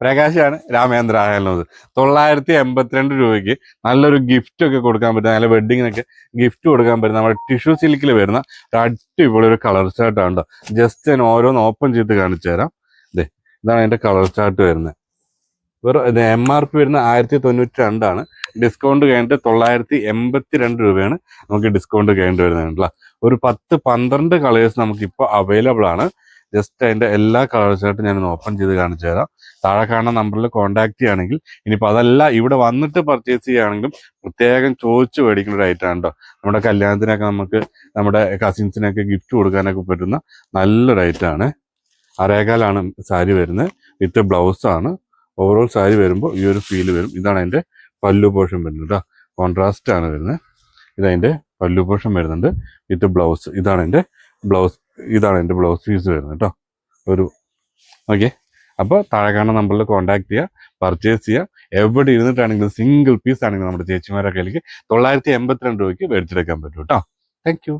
പ്രകാശാണ് രാമേന്ദ്ര ആയാലുള്ളത്. തൊള്ളായിരത്തി എൺപത്തിരണ്ട് രൂപയ്ക്ക് നല്ലൊരു ഗിഫ്റ്റ് ഒക്കെ കൊടുക്കാൻ പറ്റുന്ന നല്ല വെഡിങ്ങിനൊക്കെ ഗിഫ്റ്റ് കൊടുക്കാൻ പറ്റുന്ന നമ്മുടെ ടിഷ്യൂ സിൽക്കിൽ വരുന്ന ഒരു അടിപൊളി ഒരു കളർ ചാർട്ട് ആണ് ജസ്റ്റ് ഞാൻ ഓരോന്ന് ഓപ്പൺ ചെയ്ത് കാണിച്ചു തരാം. ദേ ഇതാണ് അതിന്റെ കളർ ചാർട്ട് വരുന്നത്. വെറും ഇത് എം ആർ പി വരുന്ന ആയിരത്തി തൊണ്ണൂറ്റി രണ്ടാണ് ഡിസ്കൗണ്ട് കഴിഞ്ഞിട്ട് തൊള്ളായിരത്തി എൺപത്തി രണ്ട് രൂപയാണ് നമുക്ക് ഡിസ്കൗണ്ട് കഴിഞ്ഞിട്ട് വരുന്നത് ഒരു പത്ത് പന്ത്രണ്ട് കളേഴ്സ് നമുക്ക് ഇപ്പോൾ അവൈലബിൾ ആണ്. ജസ്റ്റ് അതിന്റെ എല്ലാ കളർ ചാർട്ടും ഞാൻ ഓപ്പൺ ചെയ്ത് കാണിച്ചു തരാം. താഴെ കാണുന്ന നമ്പറിൽ കോൺടാക്ട് ചെയ്യുകയാണെങ്കിൽ ഇനിയിപ്പോൾ അതല്ല ഇവിടെ വന്നിട്ട് പർച്ചേസ് ചെയ്യുകയാണെങ്കിലും പ്രത്യേകം ചോദിച്ചു മേടിക്കുന്ന ഒരു ഐറ്റം ആണ് കേട്ടോ നമ്മുടെ കല്യാണത്തിനൊക്കെ നമുക്ക് നമ്മുടെ കസിൻസിനൊക്കെ ഗിഫ്റ്റ് കൊടുക്കാനൊക്കെ പറ്റുന്ന നല്ലൊരു ഐറ്റം ആണ്. അരേകാലാണ് സാരി വരുന്നത്. വിത്ത് ബ്ലൗസാണ് ഓവറോൾ സാരി വരുമ്പോൾ ഈ ഒരു ഫീൽ വരും. ഇതാണ് അതിന്റെ പല്ലു പോർഷൻ വരുന്നത് കേട്ടോ കോൺട്രാസ്റ്റ് ആണ് വരുന്നത്. ഇതതിന്റെ പല്ലു പോർഷൻ വരുന്നുണ്ട്. വിത്ത് ബ്ലൗസ് ഇതാണ് എന്റെ ബ്ലൗസ് ഇതാണ് എന്റെ ബ്ലൗസ് പീസ് വരുന്നത് കേട്ടോ ഒരു ഓക്കെ അപ്പോൾ താഴെ കാണുന്ന നമ്പറിൽ കോൺടാക്ട് ചെയ്യുക പർച്ചേസ് ചെയ്യുക എവിടെ ഇരുന്നിട്ടാണെങ്കിലും സിംഗിൾ പീസ് ആണെങ്കിലും നമ്മുടെ ചേച്ചിമാരുടെ കയ്യിലേക്ക് തൊള്ളായിരത്തി എൺപത്തിരണ്ട് രൂപയ്ക്ക് മേടിച്ചെടുക്കാൻ പറ്റും കേട്ടോ താങ്ക്